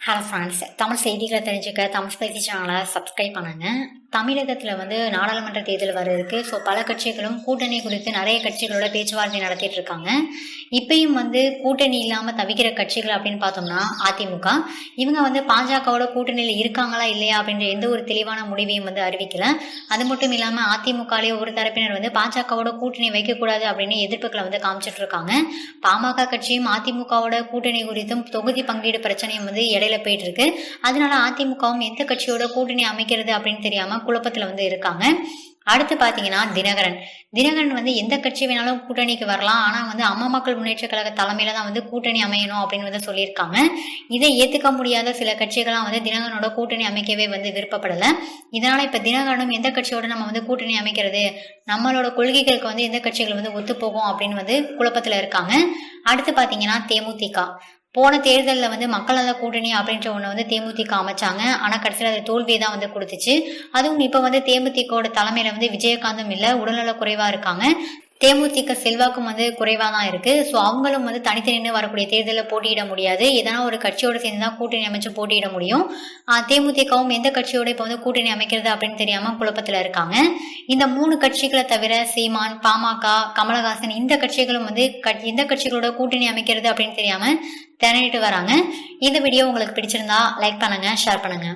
Hello friends Tamil செய்திகளை தெரிஞ்சுக்க Tamil spicy சேனலை சப்ஸ்கிரைப் பண்ணுங்க. தமிழகத்தில் வந்து நாடாளுமன்ற தேர்தல் வருதுக்கு ஸோ பல கட்சிகளும் கூட்டணி குறித்து நிறைய கட்சிகளோட பேச்சுவார்த்தை நடத்திட்டு இருக்காங்க. இப்பயும் வந்து கூட்டணி இல்லாமல் தவிக்கிற கட்சிகள் அப்படின்னு பார்த்தோம்னா அதிமுக. இவங்க வந்து பாஜகவோட கூட்டணியில் இருக்காங்களா இல்லையா அப்படின்ற எந்த ஒரு தெளிவான முடிவையும் வந்து அறிவிக்கல. அது மட்டும் இல்லாமல் அதிமுகலேயே ஒரு தரப்பினர் வந்து பாஜகவோட கூட்டணி வைக்கக்கூடாது அப்படின்னு எதிர்ப்புகளை வந்து காமிச்சிட்டு இருக்காங்க. பாமக கட்சியும் அதிமுகவோட கூட்டணி குறித்தும் தொகுதி பங்கீடு பிரச்சனையும் வந்து இடையில போயிட்டு இருக்கு அதனால அதிமுகவும் எந்த கட்சியோட கூட்டணி அமைக்கிறது அப்படின்னு தெரியாம குழப்பத்துல வந்து இருக்காங்க. அடுத்து பாத்தீங்கன்னா தினகரன். தினகரன் வந்து எந்த கட்சி வேணாலும் கூட்டணிக்கு வரலாம். ஆனா வந்து அம்மா மக்கள் முன்னேற்ற கழக தலைமையில தான் வந்து கூட்டணி அமையணும் அப்படின்னு வந்து சொல்லியிருக்காங்க. இதை ஏத்துக்க முடியாத சில கட்சிகள்லாம் வந்து தினகரனோட கூட்டணி அமைக்கவே வந்து விருப்பப்படல. இதனால இப்ப தினகரனும் எந்த கட்சியோட நம்ம வந்து கூட்டணி அமைக்கிறது? நம்மளோட கொள்கைகளுக்கு வந்து எந்த கட்சிகள் வந்து ஒத்து போகும் அப்படின்னு வந்து குழப்பத்துல இருக்காங்க. அடுத்து பாத்தீங்கன்னா தேமுதிக. போன தேர்தலில் வந்து மக்கள் நல கூட்டணி அப்படின்ற ஒன்று வந்து தேமுதிக அமைச்சாங்க. ஆனால் கடைசியில் அது தோல்வியை தான் வந்து கொடுத்துச்சு. அதுவும் இப்போ வந்து தேமுதிகோட தலைமையில் வந்து விஜயகாந்தும் இல்லை உடல்நல குறைவாக இருக்காங்க. தேமுதிக செல்வாக்கும் வந்து குறைவாக தான் இருக்கு. ஸோ அவங்களும் வந்து தனித்தனின்னு வரக்கூடிய தேர்தலில் போட்டியிட முடியாது. எதனா ஒரு கட்சியோட சேர்ந்து தான் கூட்டணி அமைச்சு போட்டியிட முடியும். தேமுதிகவும் எந்த கட்சியோட இப்போ வந்து கூட்டணி அமைக்கிறது அப்படின்னு தெரியாம குழப்பத்தில் இருக்காங்க. இந்த மூணு கட்சிகளை தவிர சீமான் பாமக கமலஹாசன் இந்த கட்சிகளும் வந்து இந்த கட்சிகளோட கூட்டணி அமைக்கிறது அப்படின்னு தெரியாம திணறிட்டு வராங்க. இந்த வீடியோ உங்களுக்கு பிடிச்சிருந்தா லைக் பண்ணுங்க ஷேர் பண்ணுங்க.